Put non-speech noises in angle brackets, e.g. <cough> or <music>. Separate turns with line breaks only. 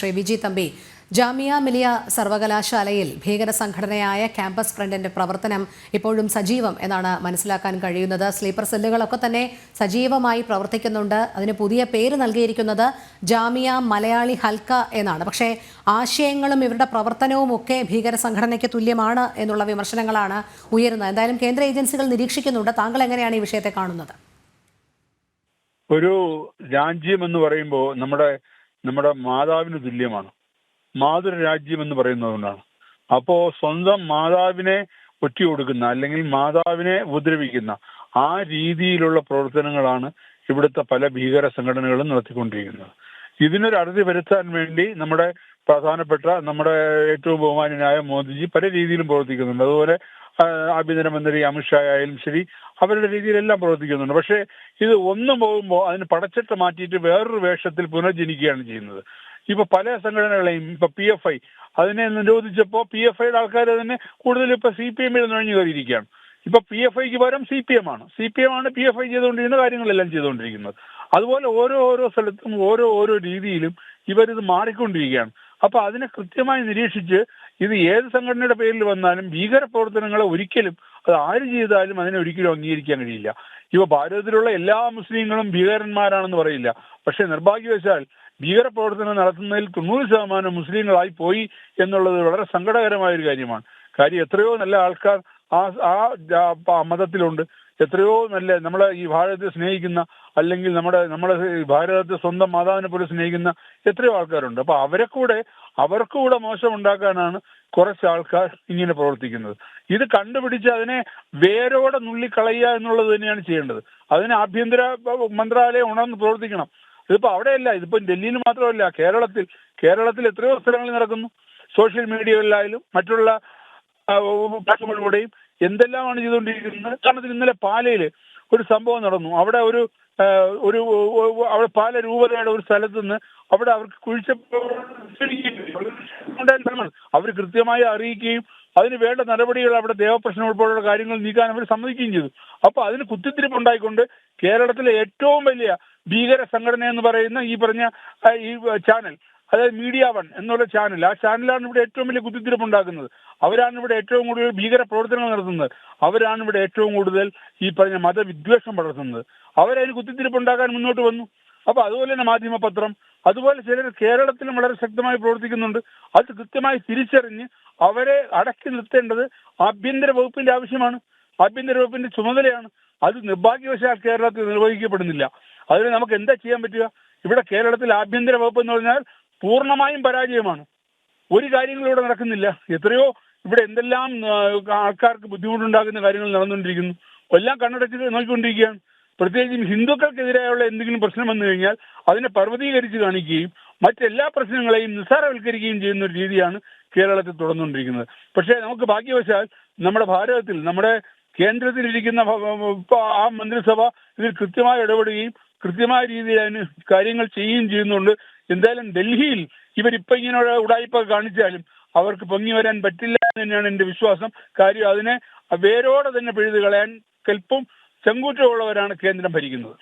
ശ്രീ വിജി തമ്പി ജാമിയ മിലിയ സർവകലാശാലയിൽ ഭീകര സംഘടനയായ ക്യാമ്പസ് ഫ്രണ്ടിന്റെ പ്രവർത്തനം ഇപ്പോഴും സജീവം എന്നാണ് മനസ്സിലാക്കാൻ കഴിയുന്നത്. സ്ലീപ്പർ സെല്ലുകളൊക്കെ തന്നെ സജീവമായി പ്രവർത്തിക്കുന്നുണ്ട്. അതിന് പുതിയ പേര് നൽകിയിരിക്കുന്നത് ജാമിയ മലയാളി ഹൽക്ക എന്നാണ്. പക്ഷേ ആശയങ്ങളും ഇവരുടെ പ്രവർത്തനവും ഒക്കെ ഭീകര സംഘടനയ്ക്ക് തുല്യമാണ് എന്നുള്ള വിമർശനങ്ങളാണ് ഉയരുന്നത്. എന്തായാലും കേന്ദ്ര ഏജൻസികൾ നിരീക്ഷിക്കുന്നുണ്ട്. താങ്കൾ എങ്ങനെയാണ് ഈ വിഷയത്തെ കാണുന്നത്?
ഒരു രാജ്യം എന്ന് പറയുമ്പോൾ നമ്മുടെ നമ്മുടെ മാതാവിന് തുല്യമാണ്. മാതൃരാജ്യം എന്ന് പറയുന്നതുകൊണ്ടാണ് അപ്പോ സ്വന്തം മാതാവിനെ ഒറ്റ കൊടുക്കുന്ന അല്ലെങ്കിൽ മാതാവിനെ ഉപദ്രവിക്കുന്ന ആ രീതിയിലുള്ള പ്രവർത്തനങ്ങളാണ് ഇവിടുത്തെ പല ഭീകര സംഘടനകളും നടത്തിക്കൊണ്ടിരിക്കുന്നത്. ഇതിനൊരു അറുതി വരുത്താൻ വേണ്ടി നമ്മുടെ പ്രധാനപ്പെട്ട നമ്മുടെ ഏറ്റവും ബഹുമാനനായ മോദിജി പല രീതിയിലും പ്രവർത്തിക്കുന്നുണ്ട്. അതുപോലെ ആഭ്യന്തരമന്ത്രി അമിത്ഷാ ആയാലും ശരി അവരുടെ രീതിയിലെല്ലാം പ്രവർത്തിക്കുന്നുണ്ട്. പക്ഷേ ഇത് ഒന്നും പോകുമ്പോൾ അതിന് പടച്ചിട്ട് മാറ്റിയിട്ട് വേറൊരു വേഷത്തിൽ പുനർജനിക്കുകയാണ് ചെയ്യുന്നത്. ഇപ്പൊ പല സംഘടനകളെയും ഇപ്പൊ പി എഫ് ഐ അതിനെ നിരോധിച്ചപ്പോൾ പി എഫ് ഐയുടെ ആൾക്കാർ തന്നെ കൂടുതൽ ഇപ്പൊ സി പി എമ്മിൽ നുഴഞ്ഞു കയറിയിരിക്കുകയാണ്. ഇപ്പൊ പി എഫ് ഐക്ക് പകരം സി പി എം ആണ്. സി പി എം ആണ് പി എഫ് ഐ ചെയ്തുകൊണ്ടിരിക്കുന്ന കാര്യങ്ങളെല്ലാം ചെയ്തുകൊണ്ടിരിക്കുന്നത്. അതുപോലെ ഓരോ ഓരോ സ്ഥലത്തും ഓരോ ഓരോ രീതിയിലും ഇവരിത് മാറിക്കൊണ്ടിരിക്കുകയാണ്. അപ്പൊ അതിനെ കൃത്യമായി നിരീക്ഷിച്ച് ഇത് ഏത് സംഘടനയുടെ പേരിൽ വന്നാലും ഭീകര പ്രവർത്തനങ്ങളെ ഒരിക്കലും അത് ആര് ചെയ്താലും അതിനെ ഒരിക്കലും അംഗീകരിക്കാൻ കഴിയില്ല. ഇവ ഭാരതത്തിലുള്ള എല്ലാ മുസ്ലിങ്ങളും ഭീകരന്മാരാണെന്ന് പറയില്ല. പക്ഷെ നിർഭാഗ്യവശാൽ ഭീകര പ്രവർത്തനം നടത്തുന്നതിൽ തൊണ്ണൂറ് ശതമാനം മുസ്ലിങ്ങളായി പോയി എന്നുള്ളത് വളരെ സങ്കടകരമായ ഒരു കാര്യമാണ്. കാര്യം എത്രയോ നല്ല ആൾക്കാർ ആ ആ മതത്തിലുണ്ട്. എത്രയോ നല്ല നമ്മളെ ഈ ഭാരതത്തെ സ്നേഹിക്കുന്ന അല്ലെങ്കിൽ നമ്മുടെ നമ്മുടെ ഭാരതത്തെ സ്വന്തം മാതാവിനെ പോലെ സ്നേഹിക്കുന്ന എത്രയോ ആൾക്കാരുണ്ട്. അപ്പൊ അവരെ കൂടെ അവർക്ക് കൂടെ മോശം ഉണ്ടാക്കാനാണ് കുറച്ച് ആൾക്കാർ ഇങ്ങനെ പ്രവർത്തിക്കുന്നത്. ഇത് കണ്ടുപിടിച്ച് അതിനെ വേരോടെ നുള്ളിക്കളയുക എന്നുള്ളത് തന്നെയാണ് ചെയ്യേണ്ടത്. അതിന് ആഭ്യന്തര മന്ത്രാലയം ഉണർന്ന് പ്രവർത്തിക്കണം. ഇതിപ്പോ അവിടെയല്ല ഇതിപ്പോ ഡൽഹിയിൽ മാത്രമല്ല കേരളത്തിൽ കേരളത്തിൽ എത്രയോ സ്ഥലങ്ങളിൽ നടക്കുന്നു. സോഷ്യൽ മീഡിയകളിലായാലും മറ്റുള്ള പ്ലാറ്റ്ഫോമുകളിലൂടെയും എന്തെല്ലാമാണ് ചെയ്തുകൊണ്ടിരിക്കുന്നത്? കാരണം ഇന്നലെ പാലയിൽ ഒരു സംഭവം നടന്നു. അവിടെ ഒരു ഒരു അവിടെ പാല രൂപതയുടെ ഒരു സ്ഥലത്ത് നിന്ന് അവിടെ അവർക്ക് കുഴിച്ച <unintelligible> അവർ കൃത്യമായി അറിയിക്കുകയും അതിന് വേണ്ട നടപടികൾ അവിടെ ദേവപ്രശ്നം ഉൾപ്പെടെയുള്ള കാര്യങ്ങൾ നീക്കാൻ അവർ സമ്മതിക്കുകയും ചെയ്തു. അപ്പൊ അതിന് കുത്തിത്തിരിപ്പ് ഉണ്ടായിക്കൊണ്ട് കേരളത്തിലെ ഏറ്റവും വലിയ ഭീകര സംഘടന എന്ന് പറയുന്ന ഈ പറഞ്ഞ ഈ ചാനൽ അതായത് മീഡിയ വൺ എന്നുള്ള ചാനൽ ആ ചാനലാണ് ഇവിടെ ഏറ്റവും വലിയ കുത്തിത്തിരിപ്പ് ഉണ്ടാക്കുന്നത് അവരാണ് ഇവിടെ ഏറ്റവും കൂടുതൽ ഭീകര പ്രവർത്തനങ്ങൾ നടത്തുന്നത്. അവരാണ് ഇവിടെ ഏറ്റവും കൂടുതൽ ഈ പറഞ്ഞ മതവിദ്വേഷം വളർത്തുന്നത്. അവരതിന് കുത്തിത്തിരിപ്പ് ഉണ്ടാക്കാൻ മുന്നോട്ട് വന്നു. അപ്പൊ അതുപോലെ തന്നെ മാധ്യമപത്രം അതുപോലെ ചിലർ കേരളത്തിലും വളരെ ശക്തമായി പ്രവർത്തിക്കുന്നുണ്ട്. അത് കൃത്യമായി തിരിച്ചറിഞ്ഞ് അവരെ അടക്കി നിർത്തേണ്ടത് ആഭ്യന്തര വകുപ്പിന്റെ ആവശ്യമാണ്. ആഭ്യന്തര വകുപ്പിന്റെ ചുമതലയാണ്. അത് നിർഭാഗ്യവശാൽ കേരളത്തിൽ നിർവഹിക്കപ്പെടുന്നില്ല. അതിന് നമുക്ക് എന്താ ചെയ്യാൻ പറ്റുക? ഇവിടെ കേരളത്തിൽ ആഭ്യന്തര വകുപ്പ് എന്ന് പറഞ്ഞാൽ പൂർണമായും പരാജയമാണ്. ഒരു കാര്യങ്ങളും ഇവിടെ നടക്കുന്നില്ല. എത്രയോ ഇവിടെ എന്തെല്ലാം ആൾക്കാർക്ക് ബുദ്ധിമുട്ടുണ്ടാക്കുന്ന കാര്യങ്ങൾ നടന്നുകൊണ്ടിരിക്കുന്നു. എല്ലാം കണ്ണടച്ച് നോക്കിക്കൊണ്ടിരിക്കുകയാണ്. പ്രത്യേകിച്ചും ഹിന്ദുക്കൾക്കെതിരായുള്ള എന്തെങ്കിലും പ്രശ്നം വന്നു കഴിഞ്ഞാൽ അതിനെ പർവതീകരിച്ച് കാണിക്കുകയും മറ്റെല്ലാ പ്രശ്നങ്ങളെയും നിസ്സാരവൽക്കരിക്കുകയും ചെയ്യുന്ന ഒരു രീതിയാണ് കേരളത്തിൽ തുടർന്നുകൊണ്ടിരിക്കുന്നത്. പക്ഷേ നമുക്ക് ഭാഗ്യവശാൽ നമ്മുടെ ഭാരതത്തിൽ നമ്മുടെ കേന്ദ്രത്തിലിരിക്കുന്ന ആ മന്ത്രിസഭ ഇതിൽ കൃത്യമായി ഇടപെടുകയും കൃത്യമായ രീതിയിൽ അതിന് കാര്യങ്ങൾ ചെയ്യുകയും ചെയ്യുന്നുണ്ട്. എന്തായാലും ഡൽഹിയിൽ ഇവരിപ്പോ ഇങ്ങനെ ഉടായ്പ കാണിച്ചാലും അവർക്ക് പൊങ്ങി വരാൻ പറ്റില്ല എന്ന് തന്നെയാണ് എന്റെ വിശ്വാസം. കാര്യം അതിനെ വേരോടെ തന്നെ പിഴുതു കളയാൻ കൽപ്പം ചെങ്കൂറ്റമുള്ളവരാണ് കേന്ദ്രം ഭരിക്കുന്നത്.